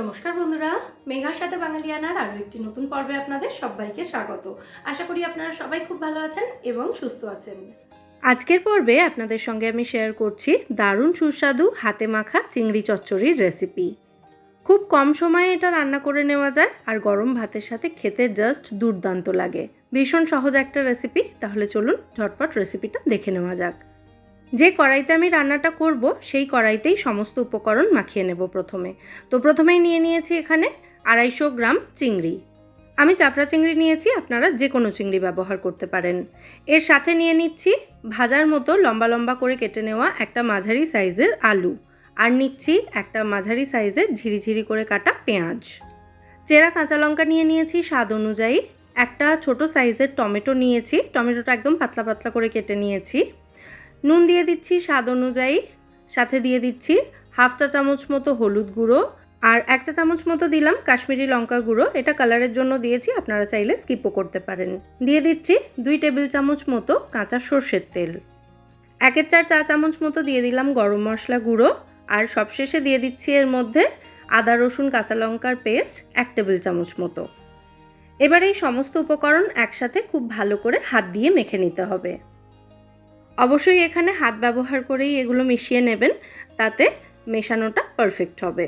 নমস্কার বন্ধুরা মেঘার সাথে বাঙালিয়ানার আরও একটি নতুন পর্বে আপনাদের সবাইকে স্বাগত। আশা করি আপনারা সবাই খুব ভালো আছেন এবং সুস্থ আছেন। আজকের পর্বে আপনাদের সঙ্গে আমি শেয়ার করছি দারুণ সুস্বাদু হাতে মাখা চিংড়ি চচ্চড়ির রেসিপি খুব কম সময়ে এটা রান্না করে নেওয়া যায় আর গরম ভাতের সাথে খেতে জাস্ট দুর্দান্ত লাগে। ভীষণ সহজ একটা রেসিপি তাহলে চলুন ঝটপট রেসিপিটা দেখে নেওয়া যাক। যে কড়াইতে আমি রান্নাটা করব, সেই কড়াইতেই সমস্ত উপকরণ মাখিয়ে নেব প্রথমে। তো প্রথমেই নিয়ে নিয়েছি এখানে আড়াইশো গ্রাম চিংড়ি। আমি চাপড়া চিংড়ি নিয়েছি, আপনারা যে কোনো চিংড়ি ব্যবহার করতে পারেন। এর সাথে নিয়ে নিচ্ছি ভাজার মতো লম্বা লম্বা করে কেটে নেওয়া একটা মাঝারি সাইজের আলু। আর নিচ্ছি একটা মাঝারি সাইজের ঝিরিঝিরি করে কাটা পেঁয়াজ। চেরা কাঁচা লঙ্কা নিয়ে নিয়েছি স্বাদ অনুযায়ী। একটা ছোট সাইজের টমেটো নিয়েছি, টমেটোটা একদম পাতলা পাতলা করে কেটে নিয়েছি। নুন দিয়ে দিচ্ছি স্বাদ অনুযায়ী। সাথে দিয়ে দিচ্ছি হাফ চা চামচ মতো হলুদ গুঁড়ো। আর এক চা চামচ মতো দিলাম কাশ্মীরি লঙ্কা গুঁড়ো। এটা কালারের জন্য দিয়েছি, আপনারা চাইলে স্কিপও করতে পারেন। দিয়ে দিচ্ছি দুই টেবিল চামচ মতো কাঁচা সর্ষের তেল। একের চার চা চামচ মতো দিয়ে দিলাম গরম মশলা গুঁড়ো। আর সবশেষে দিয়ে দিচ্ছি এর মধ্যে আদা, রসুন, কাঁচা লঙ্কার পেস্ট এক টেবিল চামচ মতো। এবার এই সমস্ত উপকরণ একসাথে খুব ভালো করে হাত দিয়ে মেখে নিতে হবে। অবশ্যই এখানে হাত ব্যবহার করেই এগুলো মিশিয়ে নেবেন, তাতে মেশানোটা পারফেক্ট হবে।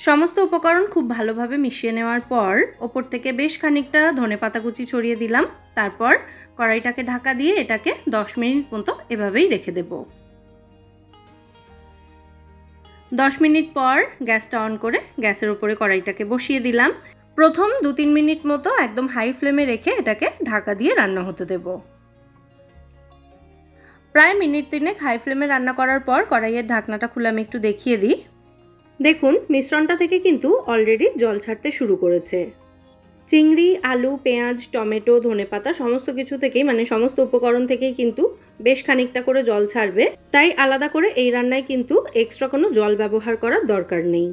সমস্ত উপকরণ খুব ভালোভাবে মিশিয়ে নেওয়ার পর ওপর থেকে বেশ খানিকটা ধনে পাতা কুচি ছড়িয়ে দিলাম, তারপর কড়াইটাকে ঢাকা দিয়ে এটাকে দশ মিনিট মতো এভাবেই রেখে দেব। দশ মিনিট পর গ্যাসটা অন করে গ্যাসের উপরে কড়াইটাকে বসিয়ে দিলাম। প্রথম দু তিন মিনিট মতো একদম হাই ফ্লেমে রেখে এটাকে ঢাকা দিয়ে রান্না হতে দেবো। প্রায় মিনিট তিনেক হাই ফ্লেমে রান্না করার পর কড়াইয়ের ঢাকনাটা খুলে আমি একটু দেখিয়ে দিই। দেখুন, মিশ্রণটা থেকে কিন্তু অলরেডি জল ছাড়তে শুরু করেছে। চিংড়ি, আলু, পেঁয়াজ, টমেটো, ধনেপাতা সমস্ত কিছু থেকেই মানে সমস্ত উপকরণ থেকেই কিন্তু বেশ খানিকটা করে জল ছাড়বে। তাই আলাদা করে এই রান্নায় কিন্তু এক্সট্রা কোনো জল ব্যবহার করার দরকার নেই।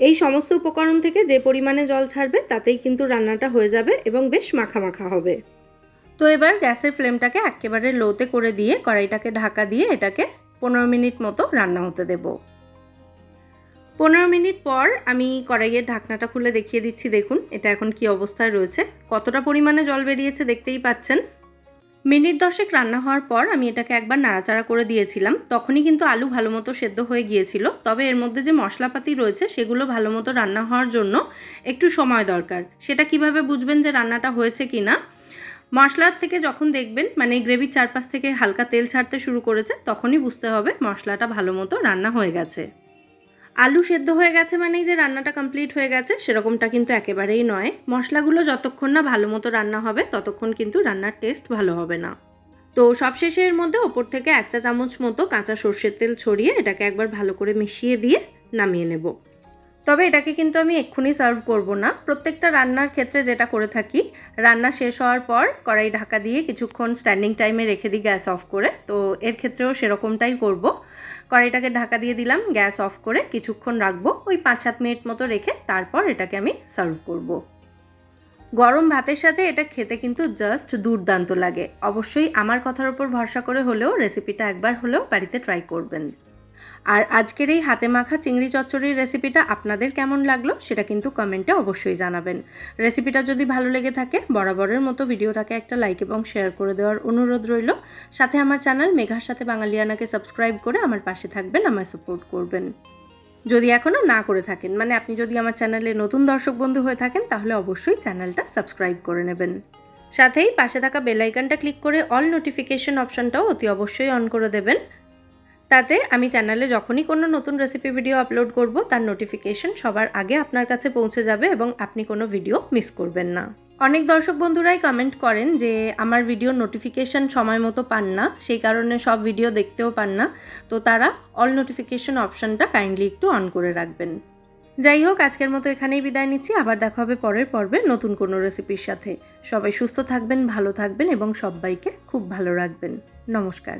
এই সমস্ত উপকরণ থেকে যে পরিমাণে জল ছাড়বে, তাতেই কিন্তু রান্নাটা হয়ে যাবে এবং বেশ মাখা মাখা হবে। তো এবার গ্যাসের ফ্লেমটাকে একেবারে লোতে করে দিয়ে কড়াইটাকে ঢাকা দিয়ে এটাকে পনেরো মিনিট মতো রান্না হতে দেব। পনেরো মিনিট পর আমি কড়াইয়ের ঢাকনাটা খুলে দেখিয়ে দিচ্ছি, দেখুন এটা এখন কি অবস্থায় রয়েছে। কতটা পরিমাণে জল বেরিয়েছে দেখতেই পাচ্ছেন। মিনিট দশেক রান্না হওয়ার পর আমি এটাকে একবার নাড়াচাড়া করে দিয়েছিলাম। তখনই কিন্তু আলু ভালো মতো সেদ্ধ হয়ে গিয়েছিল। তবে এর মধ্যে যে মশলাপাতি রয়েছে সেগুলো ভালো মতো রান্না হওয়ার জন্য একটু সময় দরকার। সেটা কীভাবে বুঝবেন যে রান্নাটা হয়েছে কি না মশলার থেকে যখন দেখবেন মানে গ্রেভির চারপাশ থেকে হালকা তেল ছাড়তে শুরু করেছে, তখনই বুঝতে হবে মশলাটা ভালো মতো রান্না হয়ে গেছে। আলু সেদ্ধ হয়ে গেছে মানেই যে রান্নাটা কমপ্লিট হয়ে গেছে, সেরকমটা কিন্তু একেবারেই নয়। মশলাগুলো যতক্ষণ না ভালো মতো রান্না হবে, ততক্ষণ কিন্তু রান্নার টেস্ট ভালো হবে না। তো সবশেষে এর মধ্যে ওপর থেকে এক চা চামচ মতো কাঁচা সর্ষের তেল ছড়িয়ে এটাকে একবার ভালো করে মিশিয়ে দিয়ে নামিয়ে নেব। তবে এটাকে কিন্তু আমি এক্ষুনি সার্ভ করব না। প্রত্যেকটা রান্নার ক্ষেত্রে যেটা করে থাকি, রান্না শেষ হওয়ার পর কড়াই ঢাকা দিয়ে কিছুক্ষণ স্ট্যান্ডিং টাইমে রেখে দিই গ্যাস অফ করে। তো এর ক্ষেত্রেও সেরকমটাই করব। কড়াইটাকে ঢাকা দিয়ে দিলাম, গ্যাস অফ করে কিছুক্ষণ রাখব। ওই পাঁচ সাত মিনিট মতো রেখে তারপর এটাকে আমি সার্ভ করব। গরম ভাতের সাথে এটা খেতে কিন্তু জাস্ট দুর্দান্ত লাগে। অবশ্যই আমার কথার উপর ভরসা করে হলেও রেসিপিটা একবার হলেও বাড়িতে ট্রাই করবেন। আর আজকের এই হাতে মাখা চিংড়ি চচ্চড়ির রেসিপিটা আপনাদের কেমন লাগল সেটা কিন্তু কমেন্টে অবশ্যই জানাবেন। রেসিপিটা যদি ভালো লেগে থাকে, বরাবরের মতো ভিডিওটাকে একটা লাইক এবং শেয়ার করে দেওয়ার অনুরোধ রইল। সাথে আমার চ্যানেল মেঘার সাথে বাঙালিয়ানাকে সাবস্ক্রাইব করে আমার পাশে থাকবেন, আমায় সাপোর্ট করবেন। যদি এখনও না করে থাকেন মানে আপনি যদি আমার চ্যানেলে নতুন দর্শক বন্ধু হয়ে থাকেন, তাহলে অবশ্যই চ্যানেলটা সাবস্ক্রাইব করে নেবেন। সাথেই পাশে থাকা বেলাইকানটা ক্লিক করে অল নোটিফিকেশন অপশানটাও অতি অবশ্যই অন করে দেবেন। তাতে আমি চ্যানেলে যখনই কোনো নতুন রেসিপি ভিডিও আপলোড করব, তার নোটিফিকেশন সবার আগে আপনার কাছে পৌঁছে যাবে এবং আপনি কোনো ভিডিও মিস করবেন না। অনেক দর্শক বন্ধুরাই কমেন্ট করেন যে, আমার ভিডিও নোটিফিকেশন সময় মতো পান না, সেই কারণে সব ভিডিও দেখতেও পান না। তো তারা অল নোটিফিকেশন অপশানটা কাইন্ডলি একটু অন করে রাখবেন। যাই হোক, আজকের মতো এখানেই বিদায় নিচ্ছি। আবার দেখা হবে পরের পর্বে নতুন কোনো রেসিপির সাথে। সবাই সুস্থ থাকবেন, ভালো থাকবেন এবং সবাইকে খুব ভালো রাখবেন। নমস্কার।